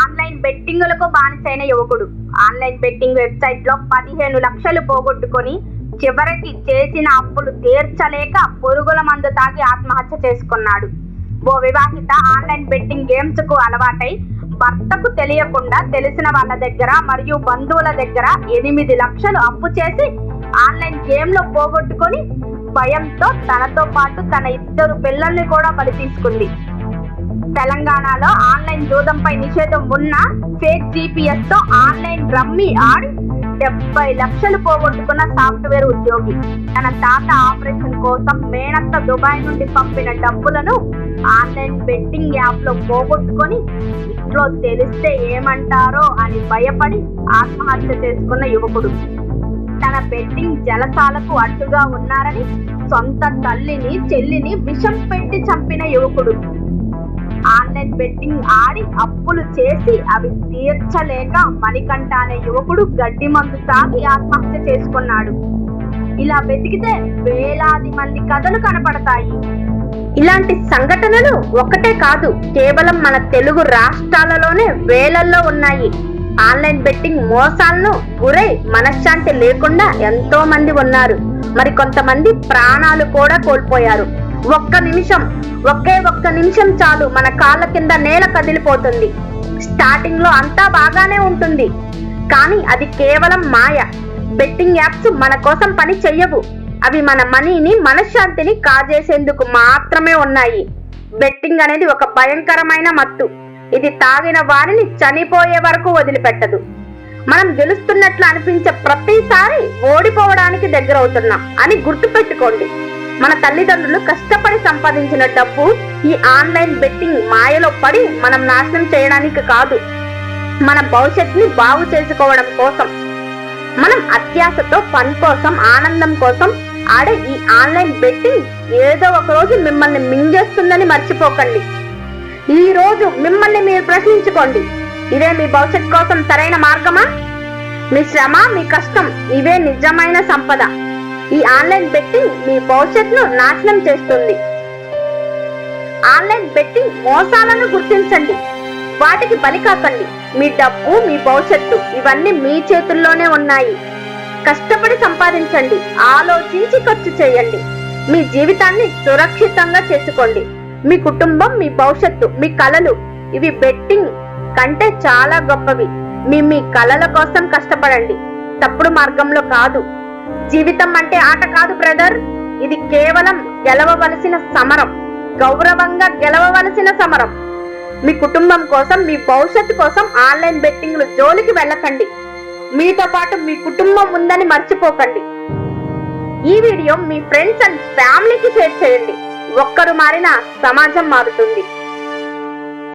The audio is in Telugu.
ఆన్లైన్ బెట్టింగులకు బానిసైన యువకుడు. ఆన్లైన్ బెట్టింగ్ వెబ్సైట్లో పదిహేను లక్షలు పోగొట్టుకొని చివరికి చేసిన అప్పులు తీర్చలేక పురుగుల మందు తాగి ఆత్మహత్య చేసుకున్నాడు. ఓ వివాహిత ఆన్లైన్ బెట్టింగ్ గేమ్స్కు అలవాటై భర్తకు తెలియకుండా తెలిసిన వాళ్ళ దగ్గర మరియు బంధువుల దగ్గర ఎనిమిది లక్షలు అప్పు చేసి ఆన్లైన్ గేమ్లో పోగొట్టుకొని భయంతో తనతో పాటు తన ఇద్దరు పిల్లల్ని కూడా బలి తీసుకుంది. తెలంగాణలో ఆన్లైన్ జూదంపై నిషేధం ఉన్న ఫేక్ జీపీఎస్తో ఆన్లైన్ రమ్మీ ఆడి డెబ్బై లక్షలు పోగొట్టుకున్న సాఫ్ట్వేర్ ఉద్యోగి. తన తాత ఆపరేషన్ కోసం మేనత్త దుబాయ్ నుండి పంపిన డబ్బులను ఆన్లైన్ బెట్టింగ్ యాప్లో పోగొట్టుకొని ఇంట్లో తెలిస్తే ఏమంటారో అని భయపడి ఆత్మహత్య చేసుకున్న యువకుడు. తన బెట్టింగ్ జలసాలకు అడ్డుగా ఉన్నారని సొంత తల్లిని చెల్లిని విషం పెట్టి చంపిన యువకుడు. ఆన్లైన్ బెట్టింగ్ ఆడి అప్పులు చేసి అవి తీర్చలేక మణికంఠ అనే యువకుడు గడ్డి మందు తాగి ఆత్మహత్య చేసుకున్నాడు. ఇలా వెతికితే వేలాది మంది కథలు కనపడతాయి. ఇలాంటి సంఘటనలు ఒక్కటే కాదు కేవలం మన తెలుగు రాష్ట్రాలలోనే వేలల్లో ఉన్నాయి. ఆన్లైన్ బెట్టింగ్ మోసాలను గురై మనశ్శాంతి లేకుండా ఎంతో మంది ఉన్నారు. మరి కొంతమంది ప్రాణాలు కూడా కోల్పోయారు. ఒక్క నిమిషం ఒకే ఒక్క నిమిషం చాలు మన కాళ్ళ కింద నేల కదిలిపోతుంది. స్టార్టింగ్లో అంతా బాగానే ఉంటుంది. కానీ అది కేవలం మాయ. బెట్టింగ్ యాప్స్ మన కోసం పని చెయ్యవు. అవి మన మనీని మనశ్శాంతిని కాజేసేందుకు మాత్రమే ఉన్నాయి. బెట్టింగ్ అనేది ఒక భయంకరమైన మత్తు. ఇది తాగిన వారిని చనిపోయే వరకు వదిలిపెట్టదు. మనం గెలుస్తున్నట్లు అనిపించే ప్రతిసారి ఓడిపోవడానికి దగ్గరవుతున్నాం అని గుర్తుపెట్టుకోండి. మన తల్లిదండ్రులు కష్టపడి సంపాదించిన డబ్బు ఈ ఆన్లైన్ బెట్టింగ్ మాయలో పడి మనం నాశనం చేయడానికి కాదు. మన భవిష్యత్తుని బాగు చేసుకోవడం కోసం మనం అత్యాశతో పని కోసం ఆనందం కోసం ఆడే ఈ ఆన్లైన్ బెట్టింగ్ ఏదో ఒక రోజు మిమ్మల్ని మింగేస్తుందని మర్చిపోకండి. ఈ రోజు మిమ్మల్ని మీరు ప్రశ్నించుకోండి. ఇదే మీ భవిష్యత్ కోసం సరైన మార్గమా? మీ శ్రమ మీ కష్టం ఇవే నిజమైన సంపద. ఈ ఆన్లైన్ బెట్టింగ్ మీ భవిష్యత్తును నాశనం చేస్తుంది. ఆన్లైన్ బెట్టింగ్ మోసాలను గుర్తించండి. వాటికి బలి కాకండి. మీ డబ్బు మీ భవిష్యత్తు ఇవన్నీ మీ చేతుల్లోనే ఉన్నాయి. కష్టపడి సంపాదించండి. ఆలోచించి ఖర్చు చేయండి. మీ జీవితాన్ని సురక్షితంగా చేసుకోండి. మీ కుటుంబం మీ భవిష్యత్తు మీ కలలు ఇవి బెట్టింగ్ కంటే చాలా గొప్పవి. మీ మీ కలల కోసం కష్టపడండి. తప్పుడు మార్గంలో కాదు. జీవితం అంటే ఆట కాదు బ్రదర్ ఇది కేవలం గెలవవలసిన సమరం. గౌరవంగా గెలవవలసిన సమరం. మీ కుటుంబం కోసం మీ భవిష్యత్తు కోసం ఆన్లైన్ బెట్టింగ్లు జోలికి వెళ్ళకండి. మీతో పాటు మీ కుటుంబం ఉందని మర్చిపోకండి. ఈ వీడియో మీ ఫ్రెండ్స్ అండ్ ఫ్యామిలీకి షేర్ చేయండి. ఒక్కరు మారిన సమాజం మారుతుంది.